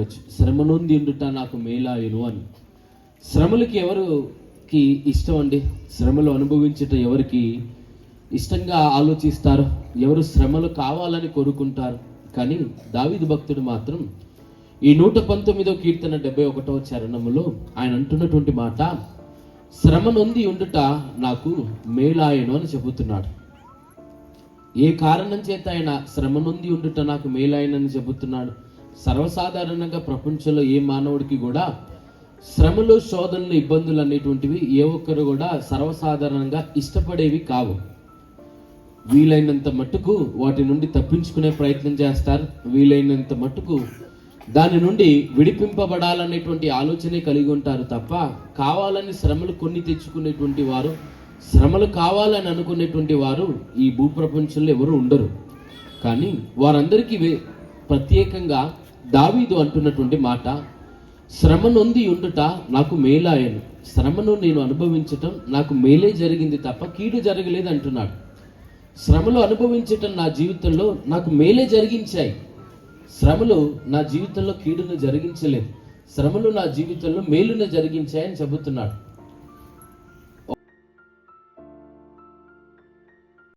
ఉండొచ్చు. శ్రమ నుండి ఉండుట నాకు మేలాయను అని. శ్రమలకి ఎవరికి ఇష్టం అండి? శ్రమలు అనుభవించుట ఎవరికి ఇష్టంగా ఆలోచిస్తారు? ఎవరు శ్రమలు కావాలని కోరుకుంటారు? కానీ దావీదు భక్తుడు మాత్రం ఈ నూట పంతొమ్మిదో కీర్తన డెబ్బై ఒకటో చరణములో ఆయన అంటున్నటువంటి మాట శ్రమ నొంది ఉండుట నాకు మేలాయను అని చెబుతున్నాడు. ఏ కారణం చేత ఆయన శ్రమ నొంది ఉండుట నాకు మేలాయనని చెబుతున్నాడు? సర్వసాధారణంగా ప్రపంచంలో ఏ మానవుడికి కూడా శ్రమలు శోధనలు ఇబ్బందులు అనేటువంటివి ఏ ఒక్కరు కూడా సర్వసాధారణంగా ఇష్టపడేవి కావు. వీలైనంత మట్టుకు వాటి నుండి తప్పించుకునే ప్రయత్నం చేస్తారు. వీలైనంత మట్టుకు దాని నుండి విడిపింపబడాలనేటువంటి ఆలోచనే కలిగి ఉంటారు తప్ప కావాలని శ్రమలు కొన్ని తెచ్చుకునేటువంటి వారు శ్రమలు కావాలని అనుకునేటువంటి వారు ఈ భూప్రపంచంలో ఎవరు ఉండరు. కానీ వారందరికీ ప్రత్యేకంగా దావీదు అంటున్నటువంటి మాట శ్రమ నొంది ఉండుట నాకు మేలాయను శ్రమను నేను అనుభవించటం నాకు మేలే జరిగింది తప్ప కీడు జరగలేదు అంటున్నాడు. శ్రమలు అనుభవించటం నా జీవితంలో నాకు మేలే జరిగించాయి. శ్రమలు నా జీవితంలో కీడును జరిగించలేదు. శ్రమలు నా జీవితంలో మేలును జరిగించాయని చెబుతున్నాడు.